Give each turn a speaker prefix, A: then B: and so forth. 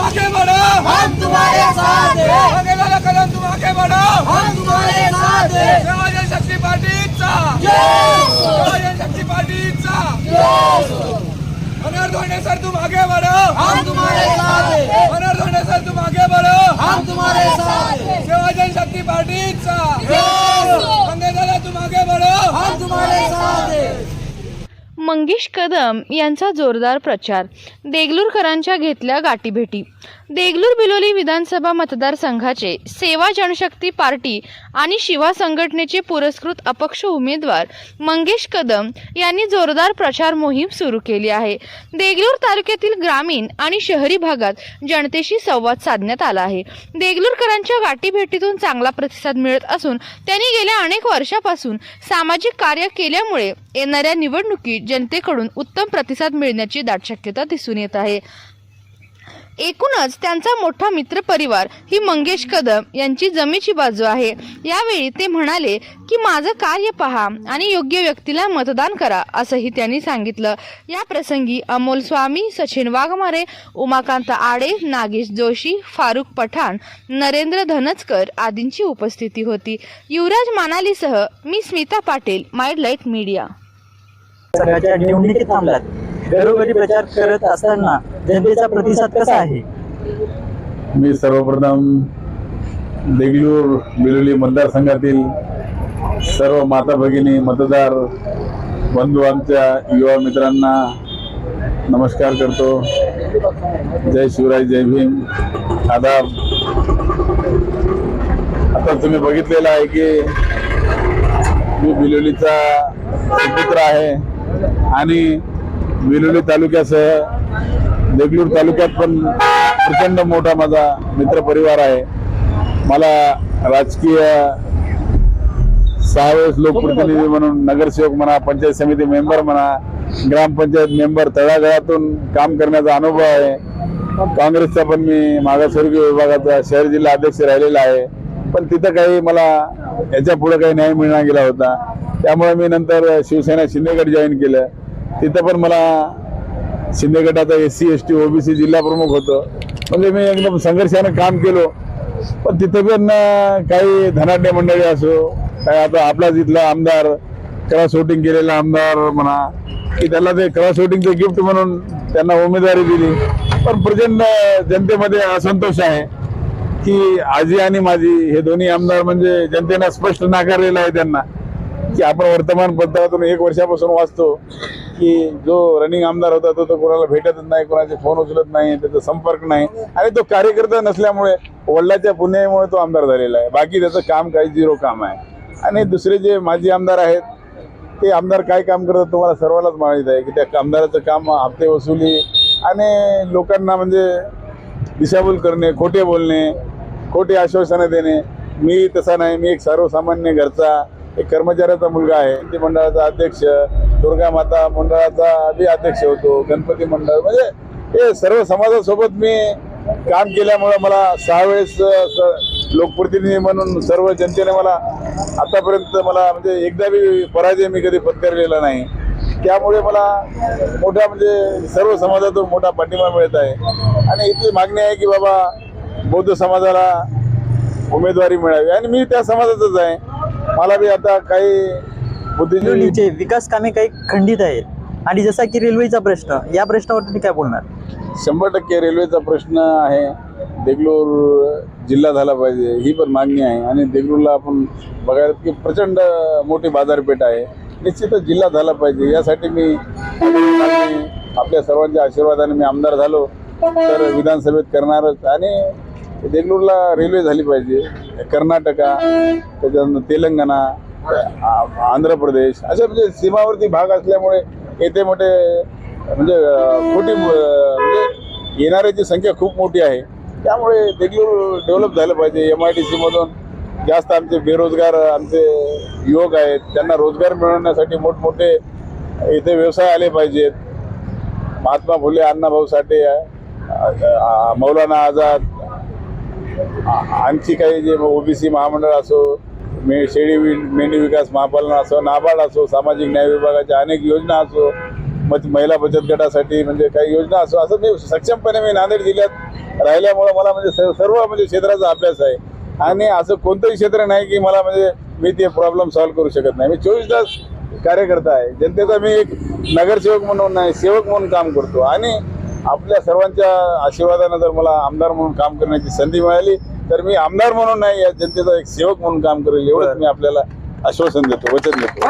A: आगे तुम बढ़ो
B: हम तुम्हारे साथ हैं।
A: आगे वाला कदम तुम आगे बढ़ो
B: हम तुम्हारे साथ हैं।
A: सेवा जनशक्ती पार्टीचा
B: जय। हो,
A: सेवा जनशक्ती पार्टीचा
B: जय।
A: मनोहर धोंडे सर तुम आगे बढ़ो।
B: हम तुम्हारे साथ हैं।
A: मनोहर धोंडे सर तुम आगे बढ़ो।
B: हम तुम्हारे साथ हैं।
A: सेवा जनशक्ती पार्टीचा
B: जय हो,
A: आगे दादा तुम आगे बढ़ो
B: हम तुम्हारे साथ हैं
C: मंगेश कदम यांचा जोरदार प्रचार. देगलूरकरांच्या घेतल्या गाठीभेटी. देगलूर बिलोली विधानसभा मतदारसंघाचे सेवा जनशक्ती पार्टी आणि शिवा संघटनेचे पुरस्कृत अपक्ष उमेदवार मंगेश कदम यांनी जोरदार प्रचार मोहीम सुरू केली आहे. देगलूर तालुक्यातील ग्रामीण आणि शहरी भागात जनतेशी संवाद साधण्यात आला आहे. देगलूरकरांच्या गाठीभेटीतून चांगला प्रतिसाद मिळत असून त्यांनी गेल्या अनेक वर्षापासून सामाजिक कार्य केल्यामुळे येणाऱ्या निवडणुकीत जनतेकडून उत्तम प्रतिसाद मिळण्याची दाट शक्यता दिसून येत आहे. एकूणच त्यांचा मोठा मित्रपरिवार ही मंगेश कदम यांची जमेची बाजू आहे. यावेळी ते म्हणाले की माझं कार्य पहा आणि योग्य व्यक्तीला मतदान करा असंही त्यांनी सांगितलं. या प्रसंगी अमोल स्वामी सचिन वाघमारे उमाकांत आडे नागेश जोशी फारुख पठाण नरेंद्र धनचकर आदींची उपस्थिती होती. युवराज मानालीसह मी स्मिता पाटील माइडलाईट मीडिया.
D: संघाच्या निवडणुकीत थांबलात. घरोघरी प्रचार करत असताना जनतेचा प्रतिसाद कसा आहे?
E: मी सर्वप्रथम देगलूर बिलोली मतदारसंघातील सर्व माता भगिनी मतदार बंधू आमच्या युवा मित्रांना नमस्कार करतो. जय शिवराय जय भीम. आदाब आता तुम्ही बघितलेलं आहे की मी बिलोलीचा सुपुत्र आहे. आणि विलोली तालुक्यासह देगलूर तालुक्यात पण प्रचंड मोठा माझा मित्रपरिवार आहे. मला राजकीय सहा वेळेस लोकप्रतिनिधी म्हणून नगरसेवक म्हणा पंचायत समिती मेंबर म्हणा ग्रामपंचायत मेंबर तळागाळातून काम करण्याचा अनुभव आहे. काँग्रेसचा पण मी मागासवर्गीय विभागाचा शहर जिल्हा अध्यक्ष राहिलेला आहे. पण तिथं काही मला याच्यापुढे काही न्याय मिळणार गेला होता. त्यामुळे मी नंतर शिवसेना शिंदेगड जॉईन केलं. तिथं पण मला शिंदे गटाचा S C S T OBC जिल्हा प्रमुख होतं. म्हणजे मी एकदम संघर्षानं काम केलो. पण तिथं पण काही धनाढ्य मंडळी असो काय आता आपलाच इथला आमदार क्रॉस वोटिंग केलेला आमदार म्हणा की त्याला ते क्रॉस वोटिंगचं गिफ्ट म्हणून त्यांना उमेदवारी दिली. पण प्रचंड जनतेमध्ये असंतोष आहे की आजी आणि माझी हे दोन्ही आमदार म्हणजे जनतेनं स्पष्ट नाकारलेलं आहे त्यांना. की आपण वर्तमानपत्रातून एक वर्षापासून वाचतो की जो रनिंग आमदार होता तो तो कोणाला भेटतच नाही कोणाचे फोन उचलत नाही त्याचा संपर्क नाही. आणि तो कार्यकर्ता नसल्यामुळे वडिलाच्या पुण्यामुळे तो आमदार झालेला आहे. बाकी त्याचं काम काही झिरो काम आहे. आणि दुसरे जे माजी आमदार आहेत ते आमदार काय काम करतात तुम्हाला सर्वांनाच माहीत आहे की त्या आमदाराचं काम हप्ते वसुली आणि लोकांना म्हणजे दिशाभूल करणे खोटे बोलणे खोटे आश्वासनं देणे. मी तसा नाही मी एक सर्वसामान्य घरचा एक कर्मचाऱ्याचा मुलगा आहे ते मंडळाचा अध्यक्ष दुर्गा माता मंडळाचा बी अध्यक्ष होतो गणपती मंडळ म्हणजे हे सर्व समाजासोबत मी काम केल्यामुळं मला सहा वेळेस लोकप्रतिनिधी म्हणून सर्व जनतेने मला आतापर्यंत मला म्हणजे एकदा बी पराजय मी कधी पत्करलेला नाही. त्यामुळे मला मोठा म्हणजे सर्व समाजातून मोठा पाठिंबा मिळत आहे. आणि इथली मागणी आहे की बाबा बौद्ध समाजाला उमेदवारी मिळावी. आणि मी त्या समाजातच आहे. मला बी आता काही बुद्धिजीवी
D: बिलोलीचे विकास कामे काही खंडित आहेत. आणि जसा की रेल्वेचा प्रश्न या प्रश्नावर तुम्ही काय बोलणार?
E: शंभर टक्के रेल्वेचा प्रश्न आहे. देगलूर जिल्हा झाला पाहिजे ही पण मागणी आहे. आणि देगलूरला आपण बघायला की प्रचंड मोठी बाजारपेठ आहे. निश्चितच जिल्हा झाला पाहिजे. यासाठी मी आपल्या सर्वांच्या आशीर्वादाने मी आमदार झालो. तर विधानसभेत करणारच. आणि देगलूरला रेल्वे झाली पाहिजे. कर्नाटका त्याच्यानंतर तेलंगणा आ- आंध्र प्रदेश असे म्हणजे सीमावर्ती भाग असल्यामुळे येथे मोठे म्हणजे मोठी म्हणजे येणाऱ्याची संख्या खूप मोठी आहे. त्यामुळे देगलूर डेव्हलप झालं पाहिजे. एम आय डी सीमधून जास्त आमचे बेरोजगार आमचे युवक आहेत त्यांना रोजगार मिळवण्यासाठी मोठमोठे इथे व्यवसाय आले पाहिजेत. महात्मा फुले अण्णाभाऊ साठे मौलाना आझाद आणखी काही जे ओबीसी महामंडळ असो मे शेळी मेंढी विकास महापालन असो नाबार्ड असो सामाजिक न्याय विभागाच्या अनेक योजना असो मत महिला बचत गटासाठी म्हणजे काही योजना असो असं मी सक्षमपणे मी नांदेड जिल्ह्यात राहिल्यामुळं मला म्हणजे सर्व म्हणजे क्षेत्राचा अभ्यास आहे. आणि असं कोणतंही क्षेत्र नाही की मला म्हणजे मी ते प्रॉब्लेम सॉल्व्ह करू शकत नाही. मी चोवीस तास कार्यकर्ता आहे. जनतेचा मी एक नगरसेवक म्हणून नाही सेवक म्हणून काम करतो. आणि आपल्या सर्वांच्या आशीर्वादानं जर मला आमदार म्हणून काम करण्याची संधी मिळाली तर मी आमदार म्हणून नाही या जनतेचा एक सेवक म्हणून काम करेल एवढंच मी आपल्याला आश्वासन देतो वचन देतो.